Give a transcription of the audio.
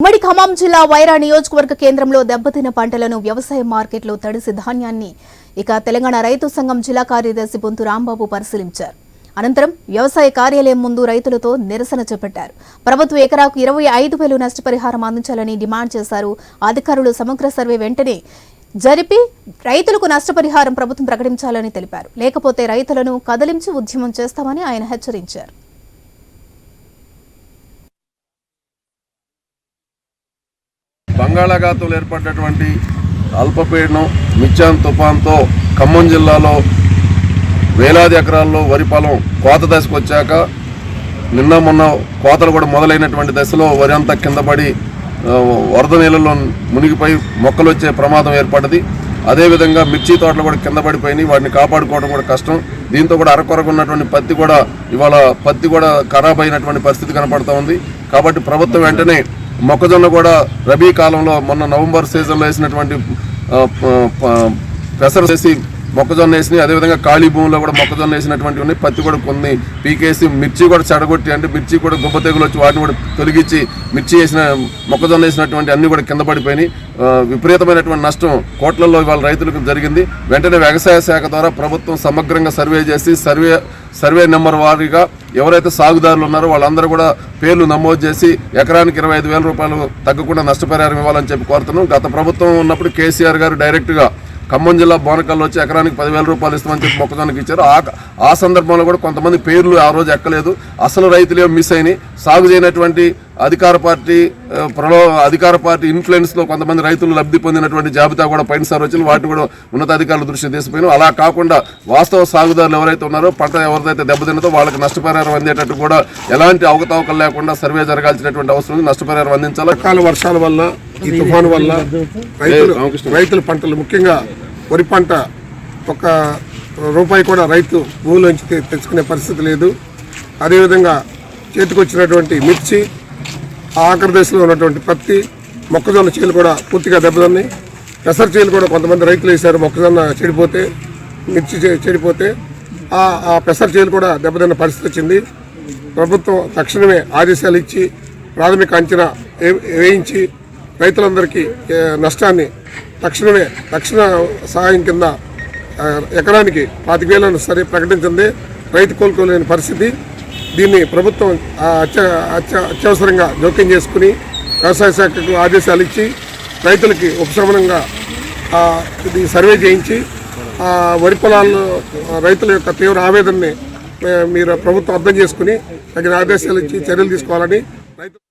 ఉమ్మడి ఖమ్మం జిల్లా వైరా నియోజకవర్గ కేంద్రంలో దెబ్బతిన్న పంటలను వ్యవసాయ మార్కెట్లో తడిసి ధాన్యాన్ని ఇక తెలంగాణ రైతు సంఘం జిల్లా కార్యదర్శి బొంతు రాంబాబు పరిశీలించారు. అనంతరం వ్యవసాయ కార్యాలయం ముందు రైతులతో నిరసన చేపట్టారు. ప్రభుత్వం ఎకరాకు ఇరవై ఐదు వేలు నష్టపరిహారం అందించాలని డిమాండ్ చేశారు. అధికారులు సమగ్ర సర్వే వెంటనే జరిపి రైతులకు నష్టపరిహారం ప్రభుత్వం ప్రకటించాలని తెలిపారు. లేకపోతే రైతులను కదిలించి ఉద్యమం చేస్తామని ఆయన హెచ్చరించారు. బంగాళాఖాతంలో ఏర్పడినటువంటి అల్పపీడనం మిచ్చాన్ తుఫాన్తో ఖమ్మం జిల్లాలో వేలాది ఎకరాల్లో వరి పొలం కోత దశకు వచ్చాక నిన్న మొన్న కోతలు కూడా మొదలైనటువంటి దశలో వరి అంతా కింద పడి వరద నీళ్ళలో మునిగిపోయి మొక్కలు వచ్చే ప్రమాదం ఏర్పడ్డది అదేవిధంగా మిర్చి తోటలు కూడా కింద పడిపోయినాయి. వాటిని కాపాడుకోవడం కూడా కష్టం. దీంతో కూడా అరకొరకు ఉన్నటువంటి పత్తి కూడా ఇవాళ పత్తి కూడా ఖరాబ్ అయినటువంటి పరిస్థితి కనపడుతూ ఉంది. కాబట్టి ప్రభుత్వం వెంటనే మొక్కజొన్న కూడా రబీ కాలంలో మొన్న నవంబర్ సీజన్లో వేసినటువంటి పెసర వేసి మొక్కజొన్న వేసినాయి. అదేవిధంగా ఖాళీ భూమిలో కూడా మొక్కజొన్న వేసినటువంటి ఉన్నాయి. పత్తి కూడా కొన్ని పీకేసి మిర్చి కూడా చెడగొట్టి అంటే మిర్చి కూడా గుబ్బ తెగులు వచ్చి వాటిని కూడా తొలగించి మిర్చి వేసిన మొక్కజొన్న వేసినటువంటి అన్ని కూడా కింద పడిపోయినాయి. విపరీతమైనటువంటి నష్టం కోట్లలో ఇవాళ రైతులకు జరిగింది. వెంటనే వ్యవసాయ శాఖ ద్వారా ప్రభుత్వం సమగ్రంగా సర్వే చేసి సర్వే సర్వే నెంబర్ వారీగా ఎవరైతే సాగుదారులు ఉన్నారో వాళ్ళందరూ కూడా పేర్లు నమోదు చేసి ఎకరానికి ఇరవై ఐదు వేల రూపాయలు తగ్గకుండా నష్టపరిహారం ఇవ్వాలని చెప్పి కోరుతున్నాం. గత ప్రభుత్వం ఉన్నప్పుడు కేసీఆర్ గారు డైరెక్ట్గా ఖమ్మం జిల్లా బోనకల్లో వచ్చి ఎకరానికి పదివేల రూపాయలు ఇస్తామని చెప్పి మొక్కజొన్నకి ఇచ్చారు. ఆ ఆ సందర్భంలో కూడా కొంతమంది పేర్లు ఆ రోజు ఎక్కలేదు. అసలు రైతులే మిస్ అయినాయి. సాగు చేయనటువంటి అధికార పార్టీ ప్రలో అధికార పార్టీ ఇన్ఫ్లుయెన్స్లో కొంతమంది రైతులు లబ్ధి పొందినటువంటి జాబితా కూడా పైనసారి వచ్చింది. వాటిని కూడా ఉన్నతాధికారుల దృష్టి తీసుకుపోయినాం. అలా కాకుండా వాస్తవ సాగుదారులు ఎవరైతే ఉన్నారో పంట ఎవరిదైతే దెబ్బతిన్నదో వాళ్ళకి నష్టపరిహారం అందేటట్టు కూడా ఎలాంటి అవకతవకలు లేకుండా సర్వే జరగాల్సినటువంటి అవసరం ఉంది. నష్టపరిహారం అందించాలి? అకాల వర్షాల వల్ల ఈ తుఫాను వల్ల రైతులు. రైతుల పంటలు ముఖ్యంగా వరి పంట ఒక రూపాయి కూడా రైతు భూమిలోంచి తెచ్చుకునే పరిస్థితి లేదు. అదేవిధంగా చేతికొచ్చినటువంటి మిర్చి ఆఖరి దశలో ఉన్నటువంటి పత్తి మొక్కజొన్న చేలు కూడా పూర్తిగా దెబ్బతిన్నాయి. పెసర చేలు కూడా కొంతమంది రైతులు వేశారు మొక్కజొన్న చెడిపోతే మిర్చి చెడిపోతే ఆ పెసర చేలు కూడా దెబ్బతిన్న పరిస్థితి వచ్చింది. ప్రభుత్వం తక్షణమే ఆదేశాలు ఇచ్చి ప్రాథమిక అంచనా వే- వేయించి రైతులందరికీ నష్టాన్ని తక్షణమే తక్షణ సహాయం కింద ఎకరానికి పాతిక వేలను సరే ప్రకటించింది. రైతు కోలుకోలేని పరిస్థితి. దీన్ని ప్రభుత్వం అత్య అత్య అత్యవసరంగా జోక్యం చేసుకుని వ్యవసాయ శాఖకు ఆదేశాలు ఇచ్చి రైతులకి ఉపశమనంగా ఇది సర్వే చేయించి వరి పొలాల్లో రైతుల యొక్క తీవ్ర ఆవేదనని మీరు ప్రభుత్వం అర్థం చేసుకుని తగిన ఆదేశాలు ఇచ్చి చర్యలు తీసుకోవాలని రైతు